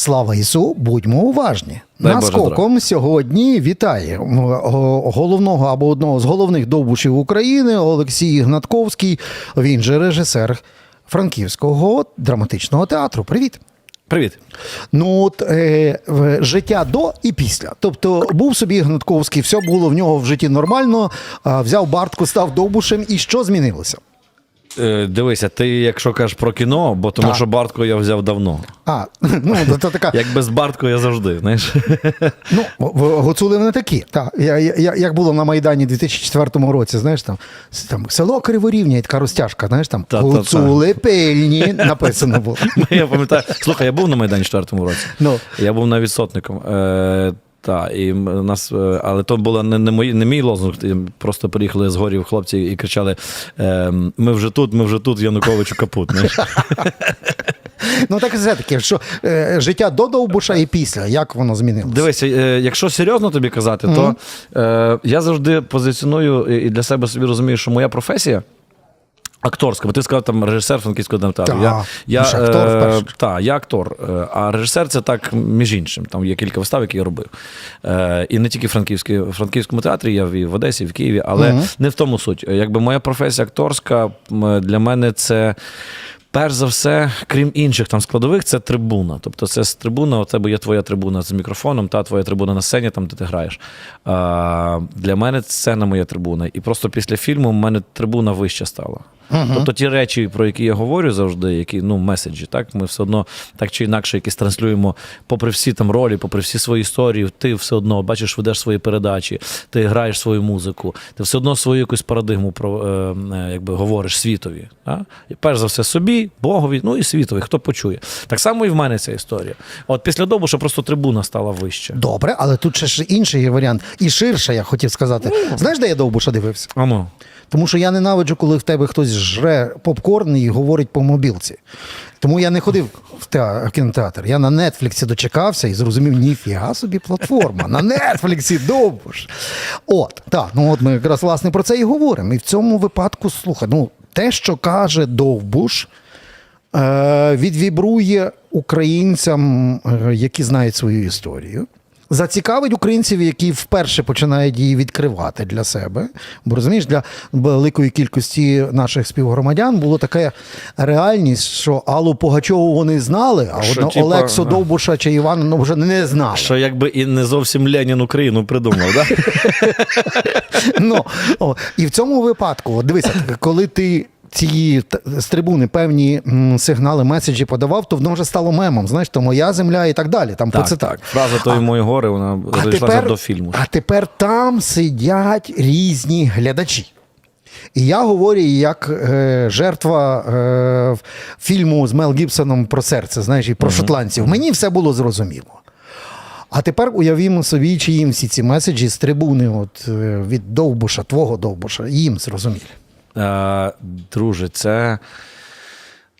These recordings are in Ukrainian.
Слава Ісу, будьмо уважні. Дай Боже сьогодні вітає головного або одного з головних довбушів України Олексій Гнатковський. Він же режисер Франківського драматичного театру. Привіт. Привіт. Ну, от, е, життя до і після. Тобто був собі Гнатковський, все було в нього в житті нормально, взяв бартку, став довбушем. І що змінилося? Е, дивися, ти якщо кажеш про кіно, бо тому Так. що Бартко я взяв давно. А, ну, це така. Як без Бартко я завжди, знаєш. Ну, в- гуцули не такі. Так, я, я, як було на Майдані у 2004 році, знаєш, там, с- там село Криворівня і така розтяжка, знаєш, там Та-та-та. гуцули пильні написано було. Я пам'ятаю, слухай, я був на Майдані в четвертому році. Ну. Я був навіть сотником. Е, та, і нас, е, але то було не, не, мої, не мій лозунг. Просто приїхали з горів хлопці і кричали: е, Ми вже тут, ми вже тут, Януковичу капут. Ну так і все-таки, що е, життя до Довбуша і після, як воно змінилося? Дивися, е, якщо серйозно тобі казати, то е, я завжди позиціоную і для себе собі розумію, що моя професія. Акторська, бо ти сказав там режисер франківського драмтеатру. Так, Я, я, ну актор е, вперше. та, я актор, е, а режисер це так між іншим. Там є кілька вистав, які я робив. Е, і не тільки в Франківському театрі, я в Одесі, в Києві, але не в тому суть. Якби моя професія акторська для мене це. Перш за все, крім інших там складових, це трибуна. Тобто, це з трибуна, у тебе є твоя трибуна з мікрофоном, та твоя трибуна на сцені, там де ти граєш. А, для мене сцена моя трибуна. І просто після фільму в мене трибуна вища стала. Тобто ті речі, про які я говорю завжди, які ну меседжі, так ми все одно так чи інакше якісь транслюємо, попри всі там ролі, попри всі свої історії, ти все одно бачиш, ведеш свої передачі, ти граєш свою музику, ти все одно свою якусь парадигму про е, е, якби говориш світові. А? І перш за все собі, Богові, ну і світові, хто почує. Так само і в мене ця історія. От після Довбуша просто трибуна стала вища. Добре, але тут ще ж інший є варіант. І ширше, я хотів сказати. Знаєш, де я Довбуша дивився? Ану. Тому що я ненавиджу, коли в тебе хтось жре попкорн і говорить по мобілці. Тому я не ходив в, театр, в кінотеатр. Я на Нетфліксі дочекався і зрозумів, ніфіга собі платформа. На Нетфліксі довбуш. От, так, ну от ми якраз власне про це і говоримо. І в цьому випадку, слухай, ну те, що каже Довбуш, відвібрує українцям, е, які знають свою історію. Зацікавить українців, які вперше починають її відкривати для себе. Бо розумієш, для великої кількості наших співгромадян було така реальність, що Аллу Пугачову вони знали, а Що, от типа, Олексу ага. Довбуша чи Івана ну, вже не знали. Що якби і не зовсім Ленін Україну придумав, так? Ну, і в цьому випадку, дивися, коли ти. Ці з трибуни певні сигнали, меседжі подавав, то воно вже стало мемом. Знаєш, то моя земля і так далі. Там про це так. Фраза тої мої гори, вона А до фільму. а тепер там сидять різні глядачі. І я говорю як е, жертва е, фільму з Мел Гібсоном про серце, знаєш, і про шотландців. Мені все було зрозуміло. А тепер уявімо собі, чи їм всі ці меседжі з трибуни от, е, від Довбуша, твого Довбуша, їм зрозумілі. Е, друже, це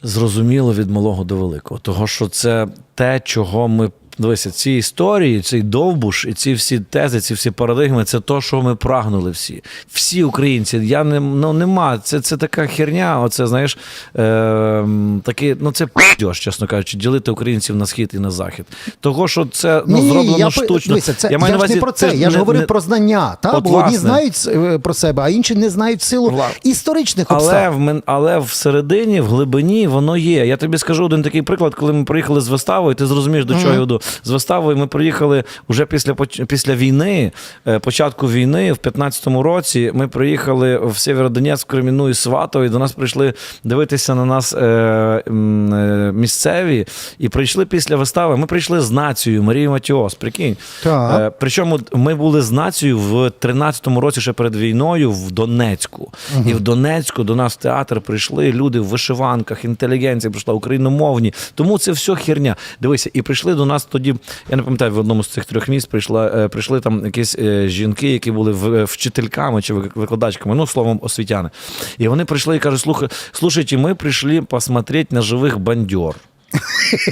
зрозуміло від малого до великого. Того, що це те, чого ми. Дивися, ці історії, цей довбуш і ці всі тези, ці всі парадигми це то, що ми прагнули всі. Всі українці. Я не ну нема. Це, це така херня. Оце знаєш, е, такі, ну це пдьош, чесно кажучи, ділити українців на схід і на захід. Того, що це ну, Ні, зроблено я, штучно. Дивися, це, я, маю на ж не про це. ж Я ж не- говорив не- про знання. Та? От, Бо одні знають е, про себе, а інші не знають силу Вла- історичних Але в мен, але всередині, в глибині воно є. Я тобі скажу один такий приклад, коли ми приїхали з виставою, ти зрозумієш, до чого я йду. З виставою ми приїхали вже після після війни, е, початку війни, в 15-му році. Ми приїхали в Сєвєродонецьк, Креміну і Сватово, і до нас прийшли дивитися на нас е, е, місцеві. І прийшли після вистави. Ми прийшли з нацією Марією Матіос. Прикинь. Так. Е, Причому ми були з нацією в 13-му році, ще перед війною, в Донецьку. І в Донецьку до нас в театр прийшли люди в вишиванках, інтелігенція прийшла, україномовні. Тому це все херня. Дивися, і прийшли до нас тоді. Я не пам'ятаю, в одному з цих трьох місць прийшла, е, прийшли там якісь е, жінки, які були вчительками чи викладачками, ну словом, освітяни. І вони прийшли і кажуть: слухай, слушайте, ми прийшли посмотреть на живих бандьор.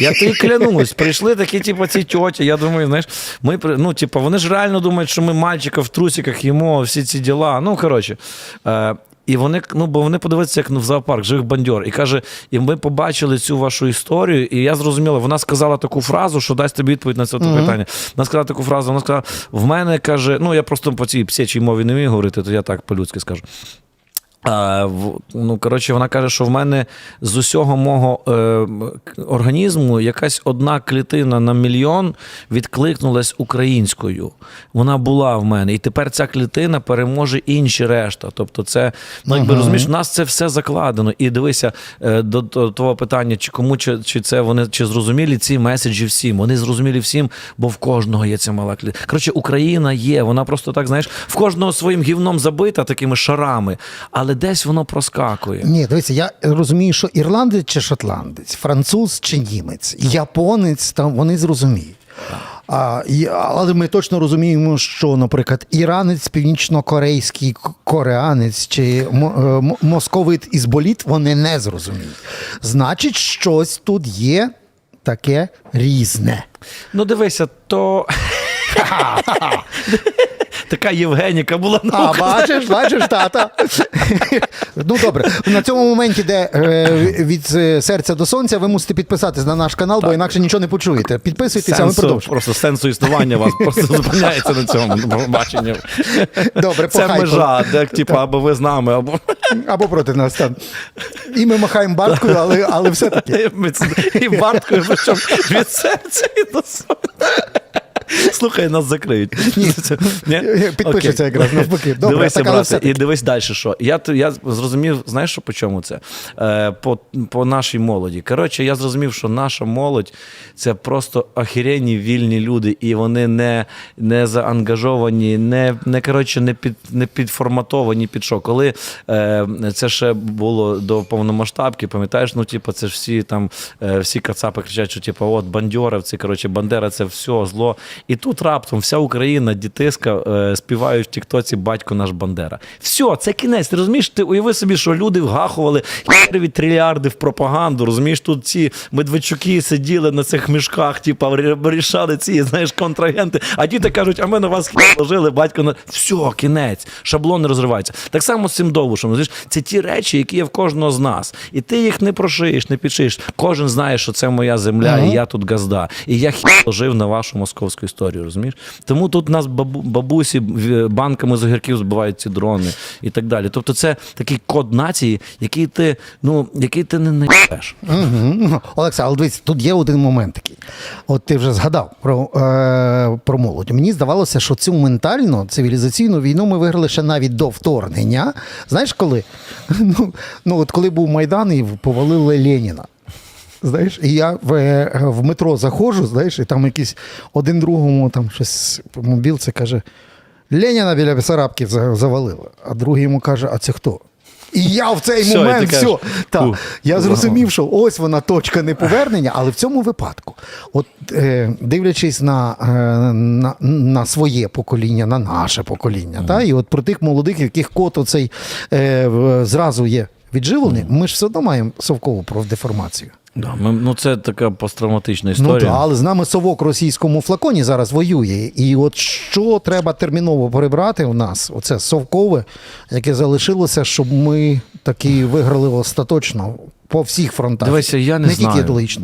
Я тобі клянусь, прийшли такі, типу, ці тьоті. Я думаю, знаєш, ми ну, типу, вони ж реально думають, що ми мальчика в трусиках їмо всі ці діла. Ну, коротше. І вони, ну, бо вони подивилися, як в зоопарк, живих бандьор. І каже, і ми побачили цю вашу історію, і я зрозуміла, вона сказала таку фразу, що дасть тобі відповідь на це питання. Вона сказала таку фразу, вона сказала: в мене каже, ну я просто по цій псячій мові не вмію говорити, то я так по-людськи скажу. Ну, коротше, вона каже, що в мене з усього мого е, організму якась одна клітина на мільйон відкликнулась українською. Вона була в мене. І тепер ця клітина переможе інші решта. Тобто, це, ну, якби розумієш, в нас це все закладено. І дивися е, до, до того питання, чи кому чи, чи це вони чи зрозумілі ці меседжі всім. Вони зрозумілі всім, бо в кожного є ця мала клітина. Коротше, Україна є. Вона просто так, знаєш, в кожного своїм гівном забита такими шарами, але десь воно проскакує. Ні, дивіться, я розумію, що ірландець чи шотландець, француз чи німець, японець, там вони зрозуміють. А, і- але ми точно розуміємо, що, наприклад, іранець, північно-корейський кореанець чи е, московит із боліт вони не зрозуміють. Значить, щось тут є таке різне. Ну, дивися, то. Така Євгеніка була на А, бачиш, бачиш, тата. ну добре, на цьому моменті, де е, від е, серця до сонця, ви мусите підписатись на наш канал, бо інакше нічого не почуєте. Підписуйтеся, а ми продовжуємо. просто сенсу існування вас просто зупиняється на цьому баченні. Добре, Це похай, межа, де типу, або ви з нами, або Або проти нас там. І ми махаємо барткою, але, але все-таки. і барткою, причому від серця і до сонця. Слухай, нас закриють. Ні. Підпишеться якраз навпаки. Добре, дивися, брате, і дивись далі, що. Я, я зрозумів, знаєш, що по чому це? Е, по, по нашій молоді. Коротше, я зрозумів, що наша молодь це просто охеренні вільні люди, і вони не, не заангажовані, не, не, коротше, не, під, не підформатовані під що. Коли е, це ще було до повномасштабки, пам'ятаєш, ну, типу, це ж всі там, е, всі кацапи кричать, що типу, от бандьоровці, коротше, Бандера це все зло. І тут раптом вся Україна, дітиска, е, співають в Тіктоці Батько наш Бандера. Все, це кінець. Ти розумієш, ти уяви собі, що люди вгахували хірові трильярди в пропаганду. Розумієш, тут ці медведчуки сиділи на цих мішках, типу, рішали ці, знаєш, контрагенти. А діти кажуть, а ми на вас ложили, батько на все, кінець, шаблон не розривається. Так само з цим довбушем. Розумієш, це ті речі, які є в кожного з нас. І ти їх не прошиєш, не підшиєш. Кожен знає, що це моя земля, і я тут газда. І я хі жив на вашу московську історію, розумієш? Тому тут нас бабу, бабусі банками з огірків збивають ці дрони і так далі. Тобто, це такий код нації, який ти, ну, який ти не знайдеш. Мгм. Олекса, але дивись, тут є один момент такий. От ти вже згадав про, е, про молодь. Мені здавалося, що цю ментальну цивілізаційну війну ми виграли ще навіть до вторгнення. Знаєш коли? Ну, ну от коли був Майдан і повалили Леніна. Знаєш, і я в, е, в метро заходжу, знаєш, і там якийсь один другому там щось мобілці каже: Леніна біля Бесарабки за- завалили. А другий йому каже: А це хто? І я в цей Все, момент кажеш, все. «Ух, я зрозумів, що ось вона точка неповернення, але в цьому випадку, от е, дивлячись на, е, на, на своє покоління, на наше покоління, та, і от про тих молодих, яких кот оцей е, зразу є відживлений, ми ж все одно маємо совкову профдеформацію. Да, ми, ну, це така посттравматична Ну да, але з нами совок російському флаконі зараз воює. І от що треба терміново прибрати у нас, оце совкове, яке залишилося, щоб ми таки виграли остаточно по всіх фронтах. Дивися, я не, не знаю. тільки.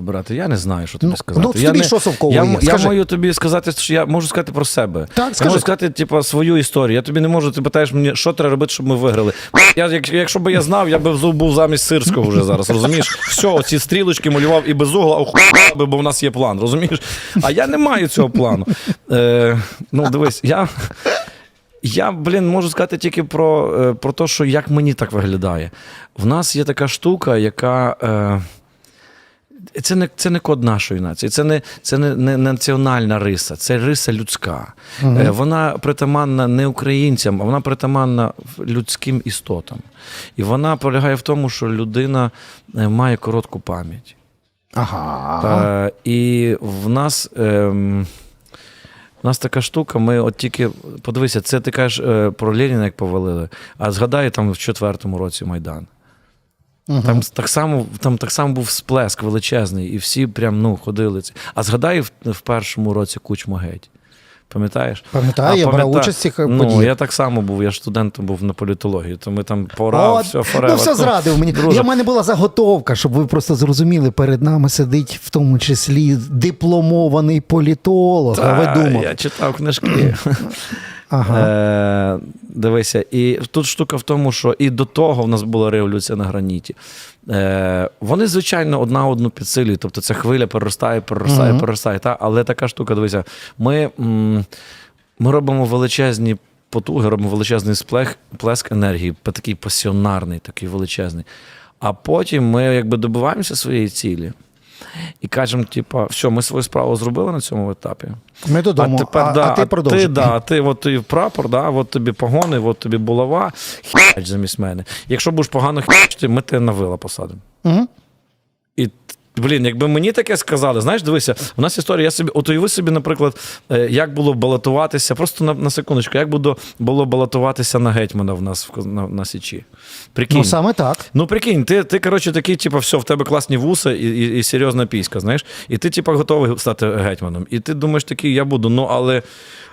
Брате, я не знаю, що тобі Ну, сказати. ну, я тобі не, що совково я, є? я Скажи. можу тобі сказати, що я можу сказати про себе. Так, я скажи. можу сказати, типу, свою історію. Я тобі не можу, ти питаєш мені, що треба робити, щоб ми виграли. Я, як, якщо б я знав, я би взу- був замість сирського вже зараз, розумієш? Все, оці стрілочки малював і без угла, би, бо в нас є план, розумієш? А я не маю цього плану. Е, ну, дивись, я. Я, блін, можу сказати тільки про, е, про те, що як мені так виглядає. В нас є така штука, яка. Е, це не, це не код нашої нації, це не, це не, не національна риса, це риса людська. Е, вона притаманна не українцям, а вона притаманна людським істотам. І вона полягає в тому, що людина е, має коротку пам'ять. Ага. Е, і в нас. ем, у нас така штука, ми от тільки подивися, це ти кажеш е, про Леніна, як повалили, а згадай там в четвертому році Майдан. Там так само, там так само був сплеск величезний, і всі прям ну, ходили. А згадай в, в першому році Кучма геть. Пам'ятаєш? Пам'ятаю, А я брав участь цих Ну, я так само був, я ж студентом був на політології, то ми там пора, От, все, forever. ну все зрадив мені. Друже, Я в мене була заготовка, щоб ви просто зрозуміли, перед нами сидить в тому числі дипломований політолог. а ви думали? Я читав книжки. Ага. Е, дивися, і тут штука в тому, що і до того в нас була революція на граніті. Е, вони, звичайно, одна одну підсилюють. Тобто ця хвиля переростає, переростає, Мгм. переростає. Та? Але така штука, дивися, ми, м, ми робимо величезні потуги, робимо величезний сплех, плеск енергії, такий пасіонарний, такий величезний. А потім ми якби добиваємося своєї цілі. І кажемо, типу, все, ми свою справу зробили на цьому етапі. Ми додому, а, тепер, а, да, ти продовжуй. Ти, да, ти, от і прапор, да, от тобі погони, от тобі булава, хіч замість мене. Якщо будеш погано хіч, ми тебе на вила посадимо. Мгм. Блін, якби мені таке сказали, знаєш, дивися, у нас історія, я собі, от уяви собі, наприклад, е, як було балотуватися, просто на, на секундочку, як було, було балотуватися на гетьмана в нас в на, на Січі. Прикинь. Ну саме так. Ну, прикинь, ти, ти коротше, такий, типу, все, в тебе класні вуса і, і, і серйозна піська, знаєш, і ти, типу, готовий стати гетьманом. І ти думаєш, такий, я буду, ну, але.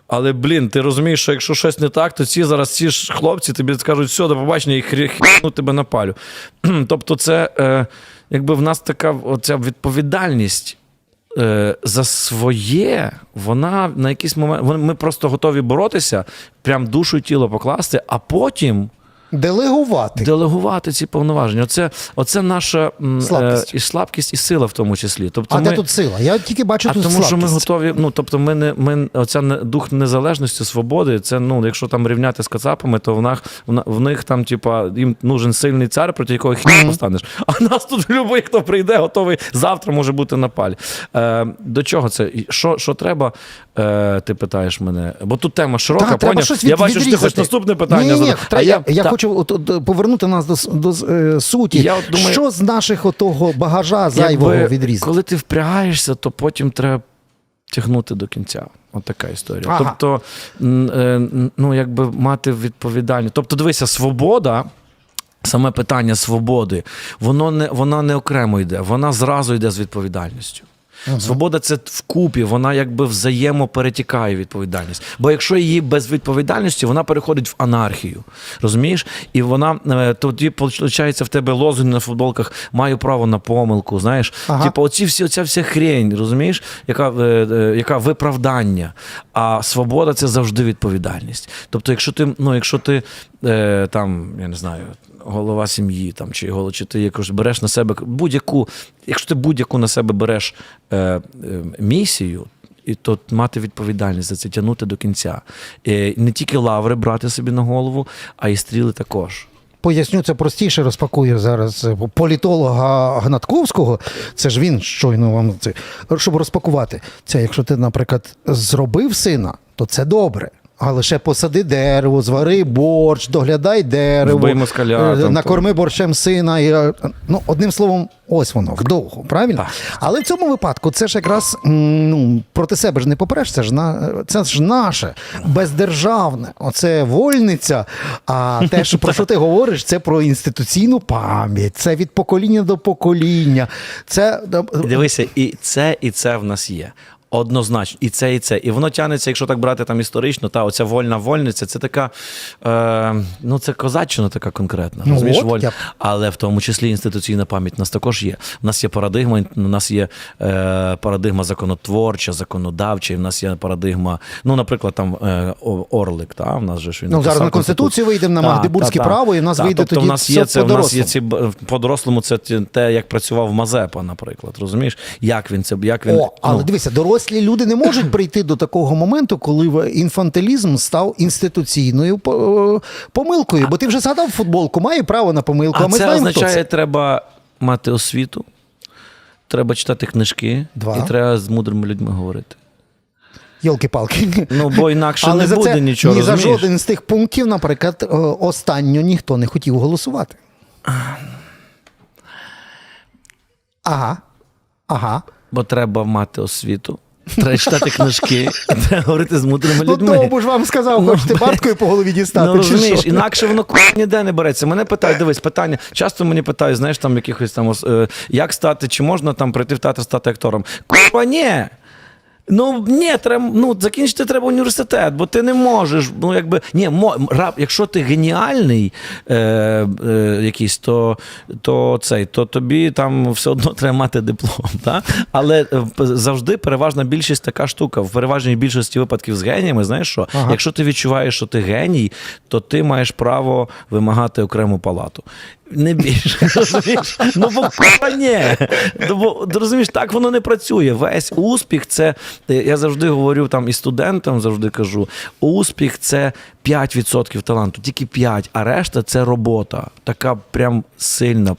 Але, блін, ти розумієш, що якщо щось не так, то ці зараз ці ж хлопці тобі скажуть, все, до побачення, і хріну тебе на палю. тобто, це е, якби в нас така оця відповідальність е, за своє, вона на якийсь момент. Ми просто готові боротися, прям душу і тіло покласти, а потім. Делегувати. Делегувати ці повноваження. Оце, оце наша Слабкість. Е, і слабкість, і сила в тому числі. Тобто а ми, де тут сила? Я тільки бачу а тут тому, що ми готові. Ну тобто, ми не ми оця дух незалежності, свободи. Це ну, якщо там рівняти з кацапами, то в них в, них там, типа, їм нужен сильний цар, проти якого хі постанеш. А нас тут любий, хто прийде, готовий завтра може бути на палі. Е, до чого це? Що, що треба? Е, ти питаєш мене? Бо тут тема широка, Та, поняв? щось Я від- бачу, що ти хочеш наступне питання Ні, ні, ні, А я, я та- хочу от, от, повернути нас до, до е, суті. Я от думаю- що з наших отого багажа зайвого відрізати? Коли ти впрягаєшся, то потім треба тягнути до кінця. От така історія. Ага. Тобто, е, ну, якби мати відповідальність. Тобто, дивися, свобода. Саме питання свободи, воно не, вона не окремо йде, вона зразу йде з відповідальністю. Свобода це вкупі, вона якби взаємоперетікає відповідальність. Бо якщо її без відповідальності, вона переходить в анархію. Розумієш? І вона е, тоді, виходить, в тебе лозунг на футболках маю право на помилку. Знаєш, Ага. типу, оці всі, оця вся хрень, розумієш, яка, е, е, яка виправдання. А свобода це завжди відповідальність. Тобто, якщо ти, ну, якщо ти е, там, я не знаю, голова сім'ї там, чи, голо- чи ти якось береш на себе будь-яку, якщо ти будь-яку на себе береш е, е, місію. І то мати відповідальність за це тягнути до кінця. Е, не тільки лаври брати собі на голову, а й стріли також. Поясню це простіше, розпакую зараз політолога Гнатковського. Це ж він щойно вам це. Щоб розпакувати. Це якщо ти, наприклад, зробив сина, то це добре. А лише посади дерево, звари борщ, доглядай дерево, москаля, е, там, накорми борщем сина. І, е, ну, одним словом, ось воно, вдовго, правильно? Так. Але в цьому випадку це ж якраз ну, проти себе ж не попереш, це ж, на, це ж наше, бездержавне. Оце вольниця. А те, що, про що ти говориш, це про інституційну пам'ять, це від покоління до покоління. Це Дивися, і це, і це в нас є. Однозначно, і це, і це. І воно тягнеться, якщо так брати там історично, та оця вольна вольниця, це така, е, ну це козаччина така конкретна. Ну, розумієш, от, воль... я- Але в тому числі інституційна пам'ять у нас також є. У нас є парадигма, у нас є е, парадигма законотворча, законодавча, і в нас є парадигма, ну, наприклад, там е, Орлик, та, в нас же ж він Ну, зараз на Конституцію вийдемо, на Магдебурзьке право, і в нас Та, вийде тобто тоді в нас є це, в нас є ці по-дорослому, це те, як працював Мазепа, наприклад. Розумієш, як він це як він О, але ну, дивися, дорослі люди не можуть прийти до такого моменту, коли інфантилізм став інституційною помилкою. Бо ти вже згадав футболку, має право на помилку. А, а ми це знаємо, хто означає, це. треба мати освіту, треба читати книжки, Два. і треба з мудрими людьми говорити. Йолки-палки. Ну бо інакше Але не за буде це нічого. ні за жоден з тих пунктів, наприклад, е, останньо ніхто не хотів голосувати. Ага. Ага. Бо треба мати освіту, треба читати книжки, треба говорити з мудрими Ну, людьми. тому ж вам сказав, хочете барткою по голові дістати. Ну, чи розумієш, що? інакше воно ку- ніде не береться. Мене питають, дивись, питання. Часто мені питають, знаєш, там якихось там е, як стати, чи можна там прийти в театр стати актором? Курва, ні. Ну ні, треба ну закінчити треба університет, бо ти не можеш. Ну якби ні, мо, раб, якщо ти геніальний е, е, якийсь, то, то цей, то тобі там все одно треба мати диплом. Та? Але е, завжди переважна більшість така штука. В переважній більшості випадків з геніями, знаєш що? Ага. Якщо ти відчуваєш, що ти геній, то ти маєш право вимагати окрему палату. Не більше. розумієш? Ну, бо ні. Ну, бо, розумієш, так воно не працює. Весь успіх це. Я завжди говорю там і студентам завжди кажу: успіх це 5% таланту, тільки 5%, а решта це робота. Така прям сильна.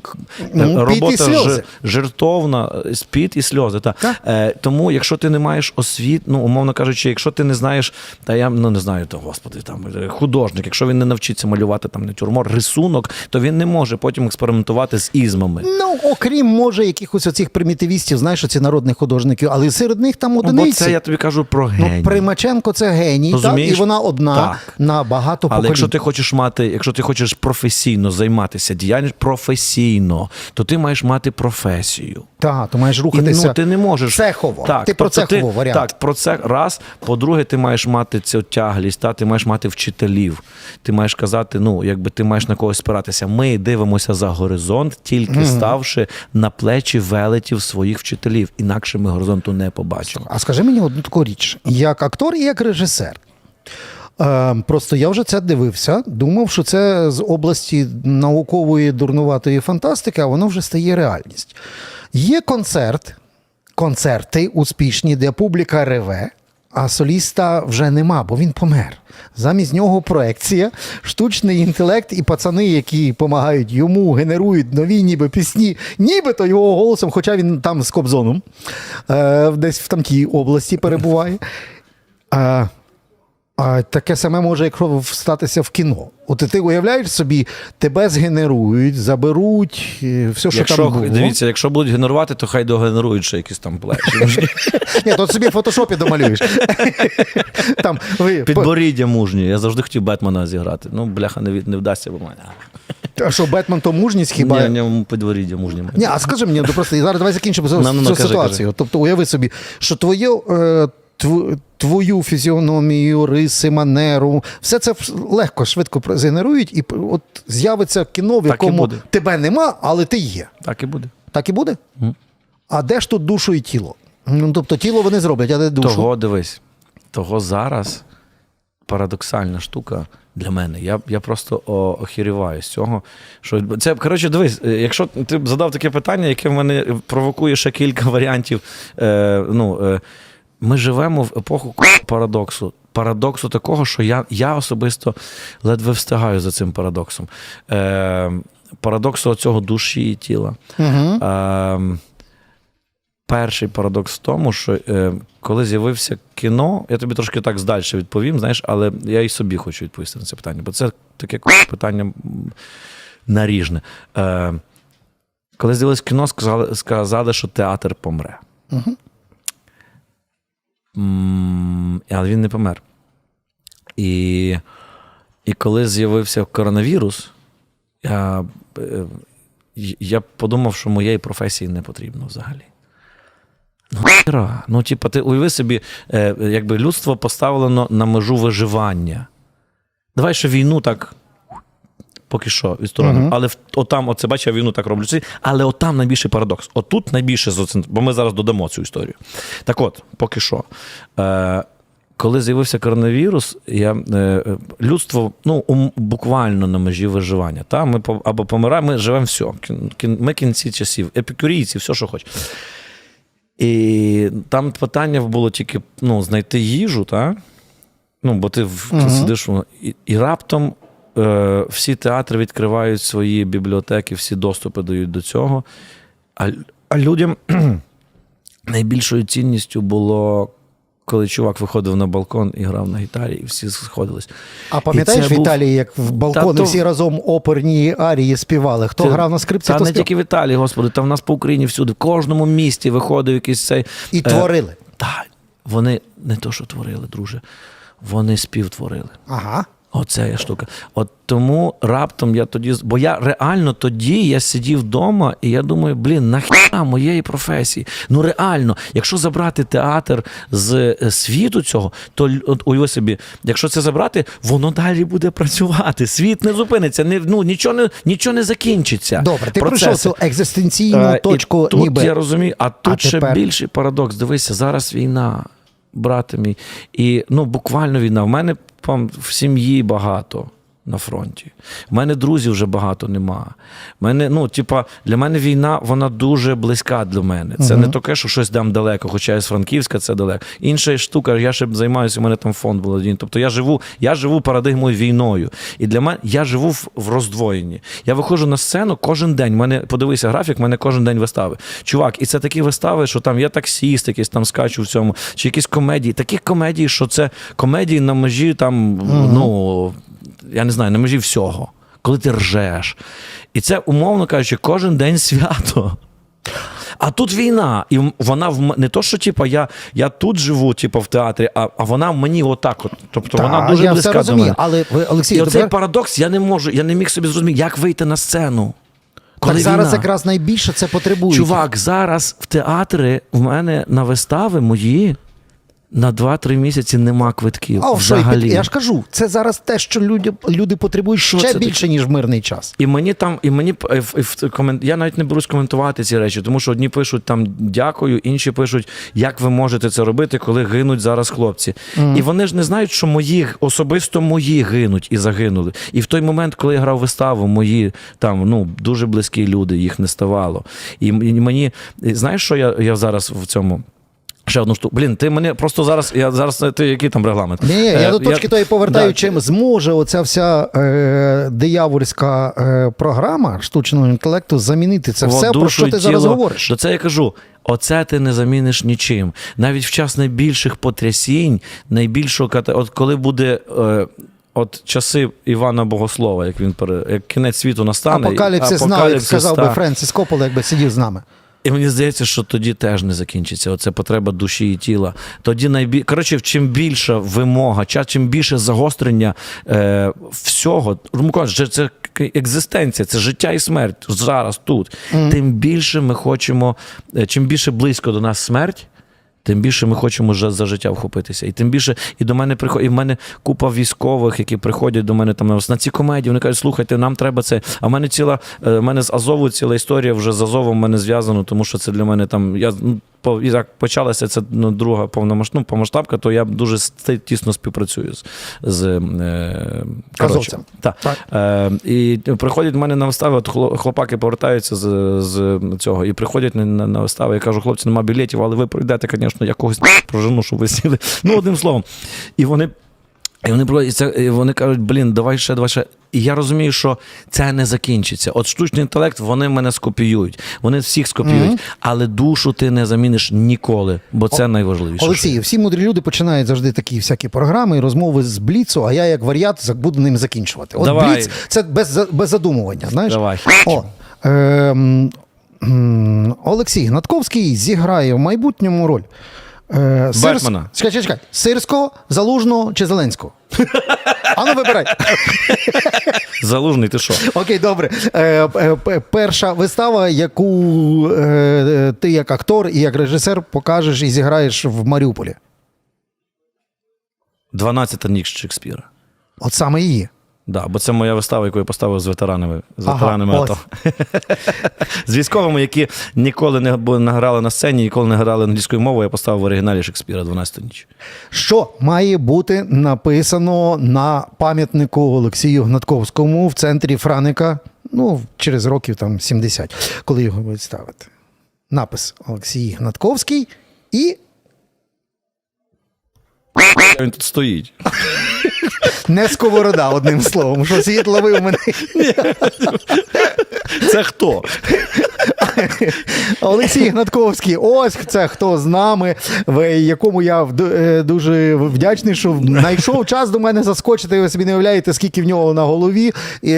Ну, і робота ж- жертовна, спіт і сльози. Та. Так. Е, тому, якщо ти не маєш освіт, ну умовно кажучи, якщо ти не знаєш, та я ну не знаю, то господи, там е, художник, якщо він не навчиться малювати там натюрморт, рисунок, то він не може потім експериментувати з ізмами. Ну, окрім, може, якихось оцих примітивістів, знаєш, оці народних художників, але серед них там Ну, бо це я тобі кажу про Ну. Примаченко це геній, так, і вона одна Так. на багато Але якщо ти хочеш мати, якщо ти хочеш професійно займатися діяльністю професійно, то ти маєш мати професію. Так, то маєш І, ну, ти не можеш цехово. Так, ти про тобто цехово варіант. Так, про це раз. По-друге, ти маєш мати цю тяглість, та, ти маєш мати вчителів. Ти маєш казати, ну, якби ти маєш на когось спиратися. Ми дивимося за горизонт, тільки ставши на плечі велетів своїх вчителів. Інакше ми горизонту не побачимо. А скажи мені одну таку річ: як актор і як режисер. Е, просто я вже це дивився, думав, що це з області наукової дурнуватої фантастики, а воно вже стає реальність. Є концерт, концерти успішні, де публіка реве, а соліста вже нема, бо він помер. Замість нього проекція, штучний інтелект і пацани, які допомагають йому, генерують нові ніби пісні, нібито його голосом, хоча він там з Кобзоном, е, десь в тамтій області перебуває. А, а таке саме може якщо статися в кіно. От ти уявляєш собі, тебе згенерують, заберуть, все, що Якщо там було. дивіться, якщо будуть генерувати, то хай догенерують ще якісь там плечі. Ні, то собі в фотошопі домалюєш. Там, ви, Підборіддя мужні. Я завжди хотів Бетмена зіграти. Ну, бляха, не, не вдасться, бо мене. А що, Бетмен то мужність хіба? Ні, ні, підборіддя мужнє. Ні, а скажи мені, ну, просто зараз давай закінчимо цю, Ну, ну, цю ситуацію. Тобто, уяви собі, що твоє, е, твою фізіономію, риси, манеру, все це легко, швидко згенерують, і от з'явиться кіно, в якому тебе нема, але ти є. Так і буде. Так і буде? А де ж тут душу і тіло? Ну, тобто тіло вони зроблять, а де душу? Того дивись, того зараз парадоксальна штука для мене. Я, я просто охіріваю з цього. Що це коротше, дивись, е, якщо ти задав таке питання, яке в мене провокує ще кілька варіантів. Е, ну, е, ми живемо в епоху парадоксу. Парадоксу такого, що я, я особисто ледве встигаю за цим парадоксом. Е, парадоксу цього душі і тіла. Угу. Е, перший парадокс в тому, що е, коли з'явився кіно, я тобі трошки так здальше відповім, знаєш, але я і собі хочу відповісти на це питання, бо це таке питання наріжне. Е, коли з'явилось кіно, сказали, сказали, що театр помре. Угу. Але він не помер. І, і коли з'явився коронавірус, я, е, я подумав, що моєї професії не потрібно взагалі. Ну, хіра. ну типа, ти уяви собі, е, якби людство поставлено на межу виживання. Давай ще війну так. Поки що відсторонимо. Мгм. Але отам, оце бачиш, я війну так роблю. Але отам найбільший парадокс. Отут найбільше бо ми зараз додамо цю історію. Так от, поки що. Е, коли з'явився коронавірус, я, е, людство ну, ум- буквально на межі виживання. Та? Ми або помираємо, ми живемо все. Кін- Ми кінці часів, епікурійці, все, що хоч. І там питання було тільки ну, знайти їжу, та? Ну, бо ти в, Мгм. сидиш, і, і раптом е, всі театри відкривають свої бібліотеки, всі доступи дають до цього. А, а людям найбільшою цінністю було, коли чувак виходив на балкон і грав на гітарі, і всі сходились. А пам'ятаєш це в був- Італії, як в балкони Та то- всі разом оперні арії співали? Хто Ти- грав на скрипці, Та то не спів... тільки в Італії, господи, та в нас по Україні всюди, в кожному місті виходив якийсь цей. і е, творили. Так, вони не то, що творили, друже, вони співтворили. Ага. Оце є штука. От тому раптом я тоді. Бо я реально тоді я сидів вдома і я думаю, блін, нахіна моєї професії. Ну реально, якщо забрати театр з е, світу цього, то уяви собі, якщо це забрати, воно далі буде працювати. Світ не зупиниться, не, ну, нічого, не, нічого не закінчиться. Добре, ти Процеси. пройшов цю екзистенційну Е, точку і тут ніби. я розумію, а тут ще тепер? більший парадокс. Дивися, зараз війна, брате мій. І ну, буквально війна. В мене в сім'ї багато на фронті. У мене друзів вже багато нема. Мене, ну, типа, для мене війна вона дуже близька для мене. Це не таке, що щось там далеко, хоча я з Франківська, це далеко. Інша штука, я ще займаюся, у мене там фонд володіння. Тобто я живу, я живу парадигмою війною. І для мене я живу в, в роздвоєнні. Я виходжу на сцену кожен день. У мене подивися графік, у мене кожен день вистави. Чувак, і це такі вистави, що там я таксіст, якийсь там скачу в цьому, чи якісь комедії. Такі комедії, що це комедії на межі там, ну я не знаю, на межі всього. Коли ти ржеш. І це, умовно кажучи, кожен день свято. А тут війна, і вона в не то, що типу, я, я тут живу, типу, в театрі, а, а вона мені отак. От. Тобто вона дуже я близька все до мене. але ви, Олексій, І оцей тепер... парадокс я не можу, я не міг собі зрозуміти, як вийти на сцену. так Коли зараз війна. якраз найбільше це потребує. Чувак, зараз в театри в мене на вистави мої на 2-3 місяці нема квитків. А, і взагалі. я ж кажу, це зараз те, що люди, люди потребують Що ще більше, ніж в мирний час. І мені там, і мені п- в- в комен- я навіть не берусь коментувати ці речі, тому що одні пишуть там дякую, інші пишуть, як ви можете це робити, коли гинуть зараз хлопці. І вони ж не знають, що мої особисто мої гинуть і загинули. І в той момент, коли я грав виставу, мої там ну дуже близькі люди, їх не ставало. І, і мені знаєш, що я, я зараз в цьому. Ще одну штуку. Блін, ти мене просто зараз. Я зараз ти який там регламент? Ні, ні, Е, я до точки тої повертаю, да. чим зможе оця вся е, диявольська е, програма штучного інтелекту замінити це все, про що ти зараз говориш. До це я кажу: оце ти не заміниш нічим. Навіть в час найбільших потрясінь, найбільшого ката... от коли буде. Е... От часи Івана Богослова, як він пере... як кінець світу настане. Апокаліпсис знав, як апокаліпсис, сказав би та. Френсіс Коппола, якби сидів з нами. І мені здається, що тоді теж не закінчиться. Оце потреба душі і тіла. Тоді найбі... Коротше, чим більша вимога, чим більше загострення е, всього, кажуть, це екзистенція, це життя і смерть зараз тут. Тим більше ми хочемо, е, чим більше близько до нас смерть. Тим більше ми хочемо вже за життя вхопитися. І тим більше, і до мене приходить, і в мене купа військових, які приходять до мене там на, ці комедії. Вони кажуть, слухайте, нам треба це. А в мене ціла, е, в мене з Азову ціла історія вже з Азовом мене зв'язано, тому що це для мене там. Я ну, як почалася це ну, друга повномасштабна ну, повномасштабка, то я дуже тісно співпрацюю з, з е, коротше, та. Так. Е, і приходять в мене на вистави, от хлопаки повертаються з, з цього, і приходять на, на, вистави. Я кажу, хлопці, нема білетів, але ви пройдете, звісно, якогось когось прожену, щоб ви сіли. Ну, одним словом. І вони. І вони приходять, і це, і вони кажуть, блін, давай ще, давай ще. І я розумію, що це не закінчиться. От штучний інтелект, вони мене скопіюють. Вони всіх скопіюють, але душу ти не заміниш ніколи, бо це найважливіше. Олексій, всі мудрі люди починають завжди такі всякі програми і розмови з Бліцу, а я як варіант буду ним закінчувати. От Давай. Бліц це без, без задумування. Знаєш? Давай. О, ем, Олексій Гнатковський зіграє в майбутньому роль. Е, Бетмена. Чекай, чекай, чекай. Сирського, Залужного чи Зеленського? Ану, вибирай. Залужний, ти що? Окей, добре. Е, е, перша вистава, яку е, ти як актор і як режисер покажеш і зіграєш в Маріуполі. 12-та ніч Шекспіра. От саме її. Да, бо це моя вистава, яку я поставив з ветеранами, з ветеранами ось. АТО. з військовими, які ніколи не грали на сцені, ніколи не грали англійською мовою, я поставив в оригіналі Шекспіра 12 ніч. Що має бути написано на пам'ятнику Олексію Гнатковському в центрі Франика, ну, через років там 70, коли його будуть ставити. Напис Олексій Гнатковський і Він тут стоїть. Не сковорода, одним словом, що світ ловив мене. Це хто? Олексій Гнатковський, ось це хто з нами, в якому я е, дуже вдячний, що знайшов час до мене заскочити. Ви собі не уявляєте, скільки в нього на голові і,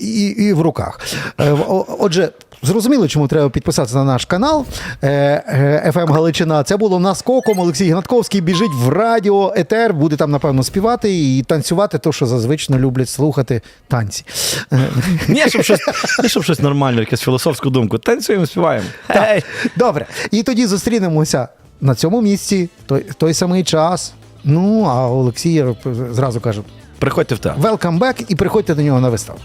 і, і в руках. Е, Отже, Зрозуміло, чому треба підписатися на наш канал е, е, FM Галичина. Це було наскоком. Олексій Гнатковський біжить в радіо Етер, буде там, напевно, співати і танцювати, то, що зазвично люблять слухати танці. Ні, щоб щось, ні, щоб щось нормальне, якусь філософську думку. Танцюємо, співаємо. Гей! Добре. І тоді зустрінемося на цьому місці, той, той самий час. Ну, а Олексій зразу каже: Приходьте в театр. welcome back і приходьте до нього на виставу.